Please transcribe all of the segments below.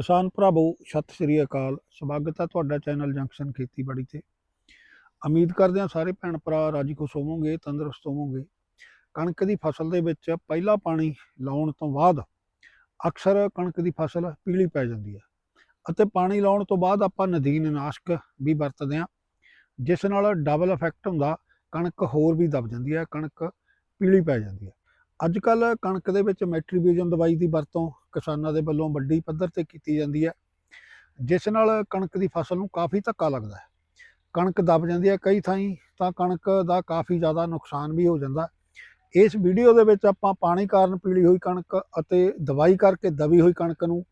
ਕਿਸਾਨ ਭਰਾਵੋ, ਸਤਿ ਸ੍ਰੀ ਅਕਾਲ। ਸਵਾਗਤ ਹੈ ਤੁਹਾਡਾ ਚੈਨਲ ਜੰਕਸ਼ਨ ਖੇਤੀਬਾੜੀ ਤੇ। ਉਮੀਦ ਕਰਦੇ ਹਾਂ ਸਾਰੇ ਭੈਣ ਭਰਾ ਰਾਜੀ ਖੁਸ਼ ਹੋਵੋਗੇ, ਤੰਦਰੁਸਤ ਹੋਵੋਗੇ। ਕਣਕ ਦੀ ਫਸਲ ਦੇ ਵਿੱਚ ਪਹਿਲਾ ਪਾਣੀ ਲਾਉਣ ਤੋਂ ਬਾਅਦ ਅਕਸਰ ਕਣਕ ਦੀ ਫਸਲ ਪੀਲੀ ਪੈ ਜਾਂਦੀ ਹੈ ਅਤੇ ਪਾਣੀ ਲਾਉਣ ਤੋਂ ਬਾਅਦ ਆਪਾਂ ਨਦੀਨ ਨਾਸ਼ਕ ਵੀ ਵਰਤਦੇ ਹਾਂ ਜਿਸ ਨਾਲ ਡਬਲ ਇਫੈਕਟ ਹੁੰਦਾ, ਕਣਕ ਹੋਰ ਵੀ ਦਬ ਜਾਂਦੀ ਹੈ ਕਣਕ ਪੀਲੀ ਪੈ ਜਾਂਦੀ ਹੈ ਅੱਜ ਕੱਲ ਕਣਕ ਦੇ ਵਿੱਚ ਮੈਟਰੀਬਿਊਜਨ ਦਵਾਈ ਦੀ ਵਰਤੋਂ ਕਿਸਾਨਾਂ ਦੇ ਵੱਲੋਂ ਵੱਡੀ ਪੱਧਰ ਤੇ ਕੀਤੀ ਜਾਂਦੀ ਹੈ। ਜਿਸ ਨਾਲ ਕਣਕ ਦੀ ਫਸਲ ਨੂੰ ਕਾਫੀ ਧੱਕਾ ਲੱਗਦਾ ਹੈ। ਕਣਕ ਦਬ ਜਾਂਦੀ ਹੈ ਕਈ ਥਾਈਂ, ਤਾਂ ਕਣਕ ਦਾ ਕਾਫੀ ਜ਼ਿਆਦਾ ਨੁਕਸਾਨ ਵੀ ਹੋ ਜਾਂਦਾ ਇਸ ਵੀਡੀਓ ਦੇ ਵਿੱਚ ਆਪਾਂ ਪਾਣੀ ਕਾਰਨ ਪੀਲੀ ਹੋਈ ਕਣਕ ਅਤੇ ਦਵਾਈ ਕਰਕੇ ਦਬੀ ਹੋਈ ਕਣਕ ਨੂੰ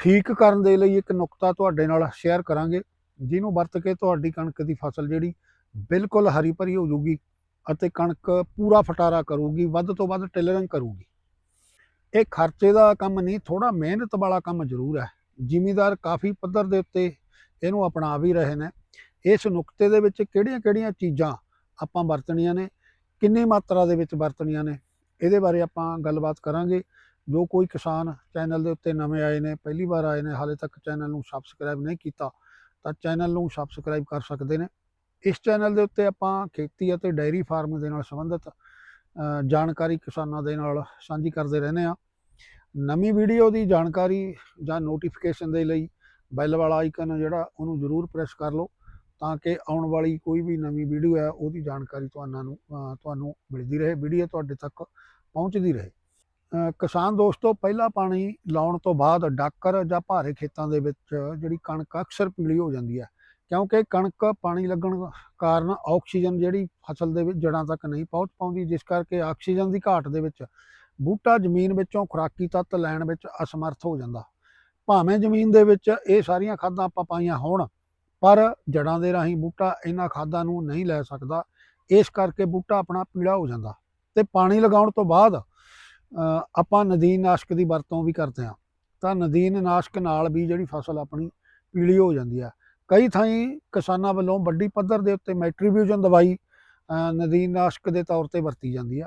ਠੀਕ ਕਰਨ ਦੇ ਲਈ ਇੱਕ ਨੁਕਤਾ ਤੁਹਾਡੇ ਨਾਲ ਸ਼ੇਅਰ ਕਰਾਂਗੇ, ਜਿਹਨੂੰ ਵਰਤ ਕੇ ਤੁਹਾਡੀ ਕਣਕ ਦੀ ਫਸਲ ਜਿਹੜੀ ਬਿਲਕੁਲ ਹਰੀ ਭਰੀ ਹੋ ਜੂਗੀ ਅਤੇ ਕਣਕ ਪੂਰਾ ਫਟਾਰਾ ਕਰੂਗੀ, ਵੱਧ ਤੋਂ ਵੱਧ ਟੇਲਰਿੰਗ ਕਰੂਗੀ। ਇਹ ਖਰਚੇ ਦਾ ਕੰਮ ਨਹੀਂ ਥੋੜਾ ਮਿਹਨਤ ਵਾਲਾ ਕੰਮ ਜ਼ਰੂਰ ਹੈ। ਜ਼ਿਮੀਦਾਰ ਕਾਫੀ ਪੱਧਰ ਦੇ ਉੱਤੇ ਇਹਨੂੰ ਅਪਣਾ ਵੀ ਰਹੇ ਨੇ। ਇਸ ਨੁਕਤੇ ਦੇ ਵਿੱਚ ਕਿਹੜੀਆਂ-ਕਿਹੜੀਆਂ ਚੀਜ਼ਾਂ ਆਪਾਂ ਵਰਤਣੀਆਂ ਨੇ, ਕਿੰਨੀ ਮਾਤਰਾ ਦੇ ਵਿੱਚ ਵਰਤਣੀਆਂ ਨੇ, ਇਹਦੇ ਬਾਰੇ ਆਪਾਂ ਗੱਲਬਾਤ ਕਰਾਂਗੇ। ਜੋ ਕੋਈ ਕਿਸਾਨ ਚੈਨਲ ਦੇ ਉੱਤੇ ਨਵੇਂ ਆਏ ਨੇ, ਪਹਿਲੀ ਵਾਰ ਆਏ ਨੇ, ਹਾਲੇ ਤੱਕ ਚੈਨਲ ਨੂੰ ਸਬਸਕ੍ਰਾਈਬ ਨਹੀਂ ਕੀਤਾ, ਤਾਂ ਚੈਨਲ ਨੂੰ ਸਬਸਕ੍ਰਾਈਬ ਕਰ ਸਕਦੇ ਨੇ। ਇਸ ਚੈਨਲ ਦੇ ਉੱਤੇ ਆਪਾਂ ਖੇਤੀ ਅਤੇ ਡਾਇਰੀ ਫਾਰਮ ਦੇ ਨਾਲ ਸੰਬੰਧਿਤ ਜਾਣਕਾਰੀ ਕਿਸਾਨਾਂ ਦੇ ਨਾਲ ਸਾਂਝੀ ਕਰਦੇ ਰਹਿੰਦੇ ਆ ਨਵੀਂ ਵੀਡੀਓ ਦੀ ਜਾਣਕਾਰੀ ਜਾਂ ਨੋਟੀਫਿਕੇਸ਼ਨ ਦੇ ਲਈ ਬੈਲ ਵਾਲਾ ਆਈਕਨ ਜਿਹੜਾ ਉਹਨੂੰ ਜ਼ਰੂਰ ਪ੍ਰੈਸ ਕਰ ਲਓ ਤਾਂ ਕਿ ਆਉਣ ਵਾਲੀ ਕੋਈ ਵੀ ਨਵੀਂ ਵੀਡੀਓ ਹੈ ਉਹਦੀ ਜਾਣਕਾਰੀ ਤੁਹਾਨੂੰ ਨੂੰ ਤੁਹਾਨੂੰ ਮਿਲਦੀ ਰਹੇ, ਵੀਡੀਓ ਤੁਹਾਡੇ ਤੱਕ ਪਹੁੰਚਦੀ ਰਹੇ। ਕਿਸਾਨ ਦੋਸਤੋ, ਪਹਿਲਾ ਪਾਣੀ ਲਾਉਣ ਤੋਂ ਬਾਅਦ ਡਾਕਰ ਜਾਂ ਭਾਰੇ ਖੇਤਾਂ ਦੇ ਵਿੱਚ ਜਿਹੜੀ ਕਣਕ ਅਕਸਰ ਪੀਲੀ ਹੋ ਜਾਂਦੀ ਹੈ। ਕਿਉਂਕਿ ਕਣਕ ਪਾਣੀ ਲੱਗਣ ਕਾਰਨ ਆਕਸੀਜਨ ਜਿਹੜੀ ਫਸਲ ਦੇ ਵਿੱਚ ਜੜਾਂ ਤੱਕ ਨਹੀਂ ਪਹੁੰਚ ਪਾਉਂਦੀ, ਜਿਸ ਕਰਕੇ ਆਕਸੀਜਨ ਦੀ ਘਾਟ ਦੇ ਵਿੱਚ ਬੂਟਾ ਜ਼ਮੀਨ ਵਿੱਚੋਂ ਖੁਰਾਕੀ ਤੱਤ ਲੈਣ ਵਿੱਚ ਅਸਮਰਥ ਹੋ ਜਾਂਦਾ। ਭਾਵੇਂ ਜ਼ਮੀਨ ਦੇ ਵਿੱਚ ਇਹ ਸਾਰੀਆਂ ਖਾਦਾਂ ਆਪਾਂ ਪਾਈਆਂ ਹੋਣ, ਪਰ ਜੜਾਂ ਦੇ ਰਾਹੀਂ ਬੂਟਾ ਇਹਨਾਂ ਖਾਦਾਂ ਨੂੰ ਨਹੀਂ ਲੈ ਸਕਦਾ। ਇਸ ਕਰਕੇ ਬੂਟਾ ਆਪਣਾ ਪੀਲਾ ਹੋ ਜਾਂਦਾ ਤੇ ਪਾਣੀ ਲਗਾਉਣ ਤੋਂ ਬਾਅਦ ਆਪਾਂ ਨਦੀਨ ਨਾਸ਼ਕ ਦੀ ਵਰਤੋਂ ਵੀ ਕਰਦੇ ਹਾਂ। ਤਾਂ ਨਦੀਨ ਨਾਸ਼ਕ ਨਾਲ ਵੀ ਜਿਹੜੀ ਫਸਲ ਆਪਣੀ ਪੀਲੀ ਹੋ ਜਾਂਦੀ ਹੈ। ਕਈ ਥਾਈਂ ਕਿਸਾਨਾਂ ਵੱਲੋਂ ਵੱਡੀ ਪੱਧਰ ਦੇ ਉੱਤੇ ਮੈਟਰੀਬਿਊਜਨ ਦਵਾਈ ਅ, ਦੇ ਤੌਰ ਤੇ ਵਰਤੀ ਜਾਂਦੀ ਆ।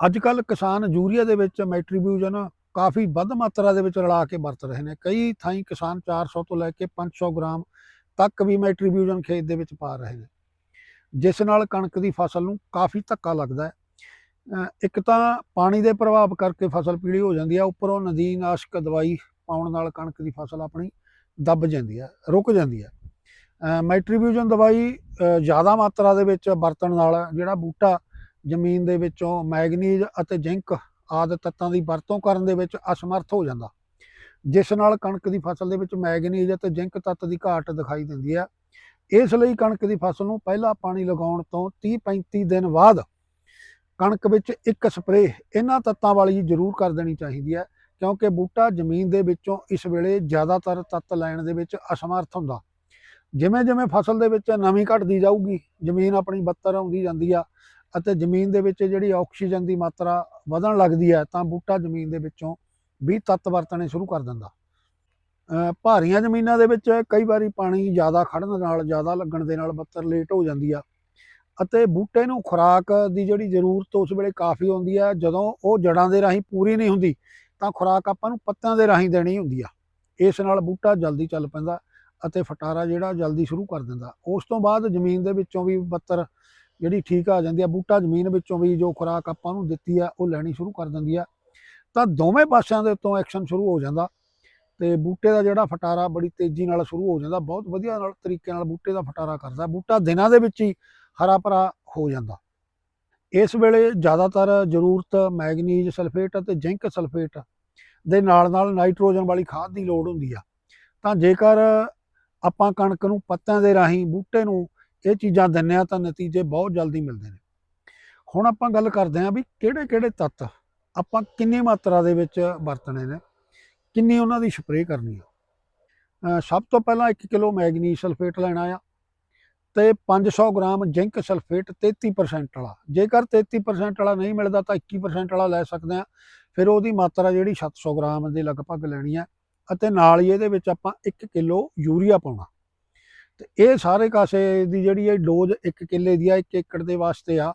ਅੱਜ ਕੱਲ ਕਿਸਾਨ ਯੂਰੀਆ ਦੇ ਵਿੱਚ ਮੈਟਰੀਬਿਊਜਨ ਕਾਫੀ ਵੱਧ ਮਾਤਰਾ ਦੇ ਵਿੱਚ ਰਲਾ ਕੇ ਵਰਤ ਰਹੇ ਨੇ। ਕਈ ਥਾਈਂ ਕਿਸਾਨ 400 ਤੋਂ ਲੈ ਕੇ 500 ਗ੍ਰਾਮ ਤੱਕ ਵੀ ਮੈਟਰੀਬਿਊਜਨ ਖੇਤ ਦੇ ਵਿੱਚ ਪਾ ਰਹੇ ਨੇ। ਜਿਸ ਨਾਲ ਕਣਕ ਦੀ ਫਸਲ ਨੂੰ ਕਾਫੀ ਧੱਕਾ ਲੱਗਦਾ ਹੈ। ਇੱਕ ਤਾਂ ਪਾਣੀ ਦੇ ਪ੍ਰਭਾਵ ਕਰਕੇ ਫਸਲ ਪੀਲੀ ਹੋ ਜਾਂਦੀ ਆ ਉੱਪਰੋਂ ਨਦੀਨਾਸ਼ਕ ਦਵਾਈ ਪਾਉਣ ਨਾਲ ਕਣਕ ਦੀ ਫਸਲ ਆਪਣੀ ਦੱਬ ਜਾਂਦੀ ਹੈ ਰੁਕ ਜਾਂਦੀ ਹੈ ਅ, ਦਵਾਈ ਜ਼ਿਆਦਾ ਮਾਤਰਾ ਦੇ ਵਿੱਚ ਵਰਤਣ ਨਾਲ ਜਿਹੜਾ ਬੂਟਾ ਜ਼ਮੀਨ ਦੇ ਵਿੱਚੋਂ ਮੈਗਨੀਜ਼ ਅਤੇ ਜ਼ਿੰਕ ਆਦਿ ਤੱਤਾਂ ਦੀ ਵਰਤੋਂ ਕਰਨ ਦੇ ਵਿੱਚ ਅਸਮਰਥ ਹੋ ਜਾਂਦਾ। ਜਿਸ ਨਾਲ ਕਣਕ ਦੀ ਫਸਲ ਦੇ ਵਿੱਚ ਮੈਗਨੀਜ਼ ਅਤੇ ਜ਼ਿੰਕ ਤੱਤ ਦੀ ਘਾਟ ਦਿਖਾਈ ਦਿੰਦੀ ਹੈ। ਇਸ ਲਈ ਕਣਕ ਦੀ ਫਸਲ ਨੂੰ ਪਹਿਲਾ ਪਾਣੀ ਲਗਾਉਣ ਤੋਂ 30-35 ਦਿਨ ਬਾਅਦ ਕਣਕ ਵਿੱਚ ਇੱਕ ਸਪਰੇਅ ਇਹਨਾਂ ਤੱਤਾਂ ਵਾਲੀ ਜ਼ਰੂਰ ਕਰ ਦੇਣੀ ਚਾਹੀਦੀ ਹੈ ਕਿਉਂਕਿ ਬੂਟਾ ਜ਼ਮੀਨ ਦੇ ਵਿੱਚੋਂ ਇਸ ਵੇਲੇ ਜ਼ਿਆਦਾਤਰ ਤੱਤ ਲੈਣ ਦੇ ਵਿੱਚ ਅਸਮਰਥ ਹੁੰਦਾ। ਜਿਵੇਂ ਜਿਵੇਂ ਫਸਲ ਦੇ ਵਿੱਚ ਨਮੀ ਘਟਦੀ ਜਾਊਗੀ, ਜ਼ਮੀਨ ਆਪਣੀ ਬੱਤਰ ਆਉਂਦੀ ਜਾਂਦੀ ਆ ਅਤੇ ਜ਼ਮੀਨ ਦੇ ਵਿੱਚ ਜਿਹੜੀ ਆਕਸੀਜਨ ਦੀ ਮਾਤਰਾ ਵਧਣ ਲੱਗਦੀ ਹੈ ਤਾਂ ਬੂਟਾ ਜ਼ਮੀਨ ਦੇ ਵਿੱਚੋਂ ਵੀ ਤੱਤ ਵਰਤਣੇ ਸ਼ੁਰੂ ਕਰ ਦਿੰਦਾ। ਭਾਰੀਆਂ ਜ਼ਮੀਨਾਂ ਦੇ ਵਿੱਚ ਕਈ ਵਾਰੀ ਪਾਣੀ ਜ਼ਿਆਦਾ ਖੜਨ ਨਾਲ, ਜ਼ਿਆਦਾ ਲੱਗਣ ਦੇ ਨਾਲ ਬੱਤਰ ਲੇਟ ਹੋ ਜਾਂਦੀ ਆ ਅਤੇ ਬੂਟੇ ਨੂੰ ਖੁਰਾਕ ਦੀ ਜਿਹੜੀ ਜ਼ਰੂਰਤ ਉਸ ਵੇਲੇ ਕਾਫੀ ਹੁੰਦੀ ਆ, ਜਦੋਂ ਉਹ ਜੜਾਂ ਦੇ ਰਾਹੀਂ ਪੂਰੀ ਨਹੀਂ ਹੁੰਦੀ, ਤਾਂ ਖੁਰਾਕ ਆਪਾਂ ਨੂੰ ਪੱਤਿਆਂ ਦੇ ਰਾਹੀਂ ਦੇਣੀ ਹੁੰਦੀ ਆ। ਇਸ ਨਾਲ ਬੂਟਾ ਜਲਦੀ ਚੱਲ ਪੈਂਦਾ। ਅਤੇ ਫਟਾਰਾ ਜਿਹੜਾ ਜਲਦੀ ਸ਼ੁਰੂ ਕਰ ਦਿੰਦਾ। ਉਸ ਤੋਂ ਬਾਅਦ ਜ਼ਮੀਨ ਦੇ ਵਿੱਚੋਂ ਵੀ ਬੱਤਰ ਜਿਹੜੀ ਠੀਕ ਆ ਜਾਂਦੀ ਆ, ਬੂਟਾ ਜ਼ਮੀਨ ਵਿੱਚੋਂ ਵੀ ਜੋ ਖੁਰਾਕ ਆਪਾਂ ਨੂੰ ਦਿੱਤੀ ਆ, ਉਹ ਲੈਣੀ ਸ਼ੁਰੂ ਕਰ ਦਿੰਦੀ ਆ। ਤਾਂ ਦੋਵੇਂ ਪਾਸਿਆਂ ਦੇ ਉੱਤੋਂ ਐਕਸ਼ਨ ਸ਼ੁਰੂ ਹੋ ਜਾਂਦਾ ਤੇ ਬੂਟੇ ਦਾ ਜਿਹੜਾ ਫਟਾਰਾ ਬੜੀ ਤੇਜ਼ੀ ਨਾਲ ਸ਼ੁਰੂ ਹੋ ਜਾਂਦਾ, ਬਹੁਤ ਵਧੀਆ ਨਾਲ ਤਰੀਕੇ ਨਾਲ ਬੂਟੇ ਦਾ ਫਟਾਰਾ ਕਰਦਾ। ਬੂਟਾ ਦਿਨਾਂ ਦੇ ਵਿੱਚ ਹੀ ਹਰਾ ਭਰਾ ਹੋ ਜਾਂਦਾ। ਇਸ ਵੇਲੇ ਜ਼ਿਆਦਾਤਰ ਜ਼ਰੂਰਤ ਮੈਗਨੀਜ਼ ਸਲਫੇਟ ਅਤੇ ਜ਼ਿੰਕ ਸਲਫੇਟ ਦੇ ਨਾਲ ਨਾਲ ਨਾਈਟ੍ਰੋਜਨ ਵਾਲੀ ਖਾਦ ਦੀ ਲੋੜ ਹੁੰਦੀ ਆ। ਤਾਂ ਜੇਕਰ ਆਪਾਂ ਕਣਕ ਨੂੰ ਪੱਤਿਆਂ ਦੇ ਰਾਹੀਂ ਬੂਟੇ ਨੂੰ ਇਹ ਚੀਜ਼ਾਂ ਦਿੰਨੇ ਆ ਤਾਂ ਨਤੀਜੇ ਬਹੁਤ ਜਲਦੀ ਮਿਲਦੇ ਨੇ। ਹੁਣ ਆਪਾਂ ਗੱਲ ਕਰਦੇ ਹਾਂ ਵੀ ਕਿਹੜੇ ਕਿਹੜੇ ਤੱਤ ਆਪਾਂ ਕਿੰਨੀ ਮਾਤਰਾ ਦੇ ਵਿੱਚ ਵਰਤਣੇ ਨੇ, ਕਿੰਨੀ ਉਹਨਾਂ ਦੀ ਸਪਰੇਅ ਕਰਨੀ ਆ। ਸਭ ਤੋਂ ਪਹਿਲਾਂ 1 ਕਿਲੋ ਮੈਗਨੀਜ਼ ਸਲਫੇਟ ਲੈਣਾ ਆ ਤੇ 500 ਗ੍ਰਾਮ ਜ਼ਿੰਕ ਸਲਫੇਟ 33% ਵਾਲਾ। ਜੇਕਰ 33% ਵਾਲਾ ਨਹੀਂ ਮਿਲਦਾ ਤਾਂ 21% ਵਾਲਾ ਲੈ ਸਕਦੇ ਆ ਫਿਰ ਉਹਦੀ ਮਾਤਰਾ ਜਿਹੜੀ 700 ਗ੍ਰਾਮ ਦੇ ਲਗਭਗ ਲੈਣੀ ਆ। ਅਤੇ ਨਾਲ ਹੀ ਇਹਦੇ ਵਿੱਚ ਆਪਾਂ 1 ਕਿਲੋ ਯੂਰੀਆ ਪਾਉਣਾ। ਤੇ ਇਹ ਸਾਰੇ ਕਾਸੇ ਦੀ ਜਿਹੜੀ ਇਹ ਡੋਜ਼ 1 ਕਿੱਲੇ ਦੀ ਆ 1 ਏਕੜ ਦੇ ਵਾਸਤੇ ਆ।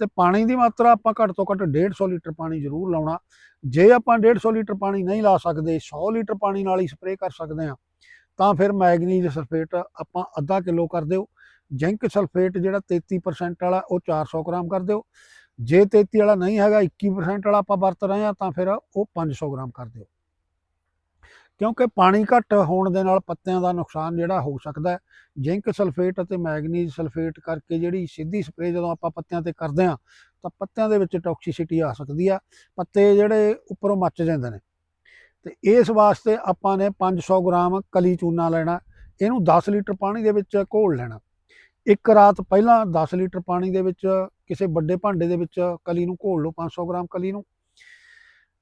ਤੇ ਪਾਣੀ ਦੀ ਮਾਤਰਾ ਆਪਾਂ ਘੱਟ ਤੋਂ ਘੱਟ 150 ਲੀਟਰ ਪਾਣੀ ਜ਼ਰੂਰ ਲਾਉਣਾ। ਜੇ ਆਪਾਂ 150 ਲੀਟਰ ਪਾਣੀ ਨਹੀਂ ਲਾ ਸਕਦੇ 100 ਲੀਟਰ ਪਾਣੀ ਨਾਲ ਹੀ ਸਪਰੇਅ ਕਰ ਸਕਦੇ ਆ ਤਾਂ ਫਿਰ ਮੈਗਨੀਜ਼ ਸਲਫੇਟ ਆਪਾਂ ਅੱਧਾ ਕਿਲੋ ਕਰ ਦਿਓ। ਜ਼ਿੰਕ ਸਲਫੇਟ ਜਿਹੜਾ 33% ਵਾਲਾ, ਉਹ 400 ਗ੍ਰਾਮ ਕਰ ਦਿਓ। ਜੇ 33 ਵਾਲਾ ਨਹੀਂ ਹੈਗਾ 21% ਵਾਲਾ ਆਪਾਂ ਵਰਤ ਰਹੇ ਆ ਤਾਂ ਫਿਰ ਉਹ 500 ਗ੍ਰਾਮ ਕਰ ਦਿਓ। ਕਿਉਂਕਿ ਪਾਣੀ ਘੱਟ ਹੋਣ ਦੇ ਨਾਲ ਪੱਤਿਆਂ ਦਾ ਨੁਕਸਾਨ ਜਿਹੜਾ ਹੋ ਸਕਦਾ ਹੈ। ਜ਼ਿੰਕ ਸਲਫੇਟ ਅਤੇ ਮੈਗਨੀਜ਼ ਸਲਫੇਟ ਕਰਕੇ ਜਿਹੜੀ ਸਿੱਧੀ ਸਪਰੇਅ ਜਦੋਂ ਆਪਾਂ ਪੱਤਿਆਂ ਤੇ ਕਰਦੇ ਆ ਤਾਂ ਪੱਤਿਆਂ ਦੇ ਵਿੱਚ ਟੌਕਸਿਸਿਟੀ ਆ ਸਕਦੀ ਆ। ਪੱਤੇ ਜਿਹੜੇ ਉੱਪਰੋਂ ਮੱਚ ਜਾਂਦੇ ਨੇ। ਤੇ ਇਸ ਵਾਸਤੇ ਆਪਾਂ ਨੇ 500 ਗ੍ਰਾਮ ਕਲੀ ਚੂਨਾ ਲੈਣਾ, ਇਹਨੂੰ 10 ਲੀਟਰ ਪਾਣੀ ਦੇ ਵਿੱਚ ਘੋਲ ਲੈਣਾ। ਇੱਕ ਰਾਤ ਪਹਿਲਾਂ 10 ਲੀਟਰ ਪਾਣੀ ਦੇ ਵਿੱਚ ਕਿਸੇ ਵੱਡੇ ਭਾਂਡੇ ਦੇ ਵਿੱਚ ਕਲੀ ਨੂੰ ਘੋਲ ਲਓ 500 ਗ੍ਰਾਮ ਕਲੀ ਨੂੰ।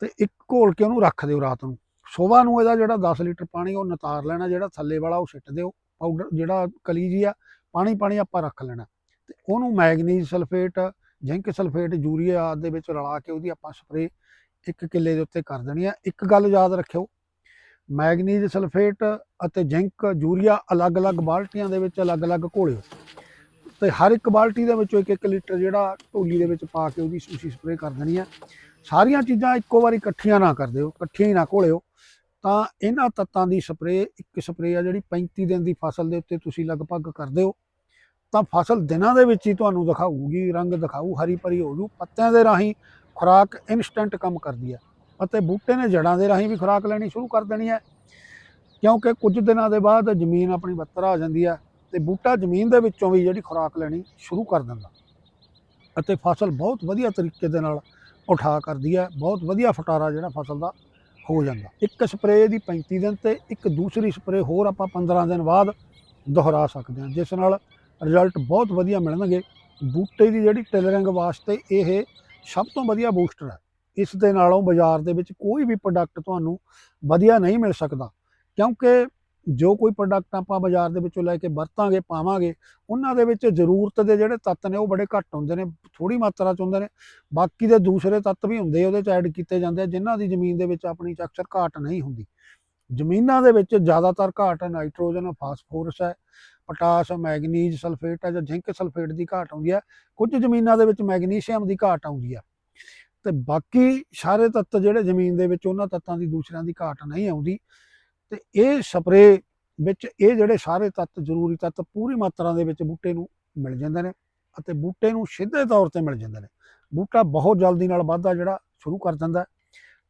ਤੇ ਇੱਕ ਘੋਲ ਕੇ ਉਹਨੂੰ ਰੱਖ ਦਿਓ ਰਾਤ ਨੂੰ। ਸਵੇਰ ਨੂੰ ਇਹਦਾ ਜਿਹੜਾ 10 ਲੀਟਰ ਪਾਣੀ ਉਹ ਨਤਾਰ ਲੈਣਾ, ਜਿਹੜਾ ਥੱਲੇ ਵਾਲਾ ਉਹ ਸਿੱਟ ਦਿਓ, ਪਾਊਡਰ ਜਿਹੜਾ ਕਲੀ ਜੀ ਆ, ਪਾਣੀ ਪਾਣੀ ਆਪਾਂ ਰੱਖ ਲੈਣਾ। ਤੇ ਉਹਨੂੰ manganese sulphate, zinc sulphate, urea ਆਦਿ ਦੇ ਵਿੱਚ ਰਲਾ ਕੇ ਉਹਦੀ ਆਪਾਂ ਸਪਰੇਅ ਇੱਕ ਕਿੱਲੇ ਦੇ ਉੱਤੇ ਕਰ ਦੇਣੀ ਆ। ਇੱਕ ਗੱਲ ਯਾਦ ਰੱਖਿਓ, ਮੈਗਨੀਜ਼ ਸਲਫੇਟ ਅਤੇ ਜ਼ਿੰਕ ਯੂਰੀਆ ਅਲੱਗ-ਅਲੱਗ ਬਾਲਟੀਆਂ ਦੇ ਵਿੱਚ ਅਲੱਗ-ਅਲੱਗ ਘੋਲਿਓ। ਤੇ ਹਰ ਇੱਕ ਬਾਲਟੀ ਦੇ ਵਿੱਚੋਂ ਇੱਕ ਇੱਕ ਲੀਟਰ ਜਿਹੜਾ ਢੋਲੀ ਦੇ ਵਿੱਚ ਪਾ ਕੇ ਉਹਦੀ ਤੁਸੀਂ ਸਪਰੇਅ ਕਰ ਦੇਣੀ ਆ। ਸਾਰੀਆਂ ਚੀਜ਼ਾਂ ਇੱਕੋ ਵਾਰੀ ਇਕੱਠੀਆਂ ਨਾ ਕਰ ਦਿਓ, ਇਕੱਠੀਆਂ ਹੀ ਨਾ ਘੋਲਿਓ। ਤਾਂ ਇਹਨਾਂ ਤੱਤਾਂ ਦੀ ਸਪਰੇਅ, ਇੱਕ ਸਪਰੇਅ ਆ ਜਿਹੜੀ 35 ਦਿਨ ਦੀ ਫਸਲ ਦੇ ਉੱਤੇ ਤੁਸੀਂ ਲਗਭਗ ਕਰਦੇ ਹੋ। ਤਾਂ ਫਸਲ ਦਿਨਾਂ ਦੇ ਵਿੱਚ ਹੀ ਤੁਹਾਨੂੰ ਦਿਖਾਊਗੀ, ਰੰਗ ਦਿਖਾਊ ਹਰੀ ਭਰੀ ਹੋ ਜੂ, ਪੱਤਿਆਂ ਦੇ ਰਾਹੀਂ ਖੁਰਾਕ ਇਨਸਟੈਂਟ ਕੰਮ ਕਰਦੀ ਹੈ ਅਤੇ ਬੂਟੇ ਨੇ ਜੜਾਂ ਦੇ ਰਾਹੀਂ ਵੀ ਖੁਰਾਕ ਲੈਣੀ ਸ਼ੁਰੂ ਕਰ ਦੇਣੀ ਹੈ ਕਿਉਂਕਿ ਕੁਝ ਦਿਨਾਂ ਦੇ ਬਾਅਦ ਜ਼ਮੀਨ ਆਪਣੀ ਬੱਤਰ ਆ ਜਾਂਦੀ ਹੈ ਤੇ ਬੂਟਾ ਜ਼ਮੀਨ ਦੇ ਵਿੱਚੋਂ ਵੀ ਜਿਹੜੀ ਖੁਰਾਕ ਲੈਣੀ ਸ਼ੁਰੂ ਕਰ ਦਿੰਦਾ। ਅਤੇ ਫਸਲ ਬਹੁਤ ਵਧੀਆ ਤਰੀਕੇ ਦੇ ਨਾਲ ਉਠਾ ਕਰਦੀ ਹੈ ਬਹੁਤ ਵਧੀਆ ਫਟਾਰਾ ਜਿਹੜਾ ਫਸਲ ਦਾ ਹੋ ਜਾਂਦਾ। ਇੱਕ ਸਪਰੇਅ ਦੀ 35 ਦਿਨ ਤੇ ਇੱਕ ਦੂਸਰੀ ਸਪਰੇਅ ਹੋਰ ਆਪਾਂ 15 ਦਿਨ ਬਾਅਦ ਦੁਹਰਾ ਸਕਦੇ ਹਾਂ, ਜਿਸ ਨਾਲ ਰਿਜ਼ਲਟ ਬਹੁਤ ਵਧੀਆ ਮਿਲਣਗੇ। ਬੂਟੇ ਦੀ ਜਿਹੜੀ ਟਿਲਰਿੰਗ ਵਾਸਤੇ ਇਹ ਸਭ ਤੋਂ ਵਧੀਆ ਬੂਸਟਰ ਹੈ। ਇਸ ਦੇ ਨਾਲੋਂ ਬਾਜ਼ਾਰ ਦੇ ਵਿੱਚ ਕੋਈ ਵੀ ਪ੍ਰੋਡਕਟ ਤੁਹਾਨੂੰ ਵਧੀਆ ਨਹੀਂ ਮਿਲ ਸਕਦਾ, ਕਿਉਂਕਿ ਜੋ ਕੋਈ ਪ੍ਰੋਡਕਟ ਆਪਾਂ ਬਾਜ਼ਾਰ ਦੇ ਵਿੱਚੋਂ ਲੈ ਕੇ ਵਰਤਾਂਗੇ, ਪਾਵਾਂਗੇ, ਉਹਨਾਂ ਦੇ ਵਿੱਚ ਜ਼ਰੂਰਤ ਦੇ ਜਿਹੜੇ ਤੱਤ ਨੇ ਉਹ ਬੜੇ ਘੱਟ ਹੁੰਦੇ ਨੇ ਥੋੜੀ ਮਾਤਰਾ ਚ ਹੁੰਦੇ ਨੇ। ਬਾਕੀ ਦੇ ਦੂਸਰੇ ਤੱਤ ਵੀ ਹੁੰਦੇ ਉਹਦੇ ਚ ਐਡ ਕੀਤੇ ਜਾਂਦੇ ਆ, ਜਿਨ੍ਹਾਂ ਦੀ ਜ਼ਮੀਨ ਦੇ ਵਿੱਚ ਆਪਣੀ ਚ ਅਕਸਰ ਘਾਟ ਨਹੀਂ ਹੁੰਦੀ। ਜ਼ਮੀਨਾਂ ਦੇ ਵਿੱਚ ਜ਼ਿਆਦਾਤਰ ਘਾਟ ਨਾਈਟ੍ਰੋਜਨ, ਫਾਸਫੋਰਸ ਹੈ, ਪੋਟਾਸ਼, ਮੈਗਨੀਜ਼ ਸਲਫੇਟ ਹੈ ਜਾਂ ਜ਼ਿੰਕ ਸਲਫੇਟ ਦੀ ਘਾਟ ਆਉਂਦੀ ਹੈ। ਕੁਝ ਜ਼ਮੀਨਾਂ ਦੇ ਵਿੱਚ ਮੈਗਨੀਸ਼ੀਅਮ ਦੀ ਘਾਟ ਆਉਂਦੀ ਹੈ। ਤੇ ਬਾਕੀ ਸਾਰੇ ਤੱਤ ਜਿਹੜੇ ਜ਼ਮੀਨ ਦੇ ਵਿੱਚ ਉਹਨਾਂ ਤੱਤਾਂ ਦੀ ਦੂਸਰਿਆਂ ਦੀ ਘਾਟ ਨਹੀਂ ਆਉਂਦੀ। ਤੇ ਇਹ ਸਪਰੇਅ ਵਿੱਚ ਇਹ ਜਿਹੜੇ ਸਾਰੇ ਤੱਤ, ਜ਼ਰੂਰੀ ਤੱਤ ਪੂਰੀ ਮਾਤਰਾ ਦੇ ਵਿੱਚ ਬੂਟੇ ਨੂੰ ਮਿਲ ਜਾਂਦੇ ਨੇ ਅਤੇ ਬੂਟੇ ਨੂੰ ਸਿੱਧੇ ਤੌਰ ਤੇ ਮਿਲ ਜਾਂਦੇ ਨੇ। ਬੂਟਾ ਬਹੁਤ ਜਲਦੀ ਨਾਲ ਵਾਧਾ ਜਿਹੜਾ ਸ਼ੁਰੂ ਕਰ ਦਿੰਦਾ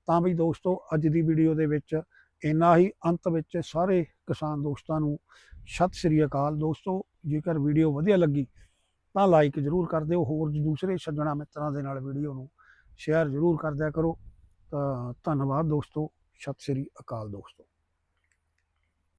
ਤਾਂ ਵੀ ਦੋਸਤੋ, ਅੱਜ ਦੀ ਵੀਡੀਓ ਦੇ ਵਿੱਚ ਇੰਨਾ ਹੀ। ਅੰਤ ਵਿੱਚ ਸਾਰੇ ਕਿਸਾਨ ਦੋਸਤਾਂ ਨੂੰ ਸਤਿ ਸ੍ਰੀ ਅਕਾਲ। ਦੋਸਤੋ, ਜੇਕਰ ਵੀਡੀਓ ਵਧੀਆ ਲੱਗੀ ਤਾਂ ਲਾਈਕ ਜ਼ਰੂਰ ਕਰ ਦਿਓ। ਹੋਰ ਦੂਸਰੇ ਸੱਜਣਾ ਮਿੱਤਰਾਂ ਦੇ ਨਾਲ ਵੀਡੀਓ ਨੂੰ ਸ਼ੇਅਰ ਜ਼ਰੂਰ ਕਰ ਦਿਆ ਕਰੋ। ਤਾਂ ਧੰਨਵਾਦ ਦੋਸਤੋ। ਸਤਿ ਸ੍ਰੀ ਅਕਾਲ ਦੋਸਤੋ।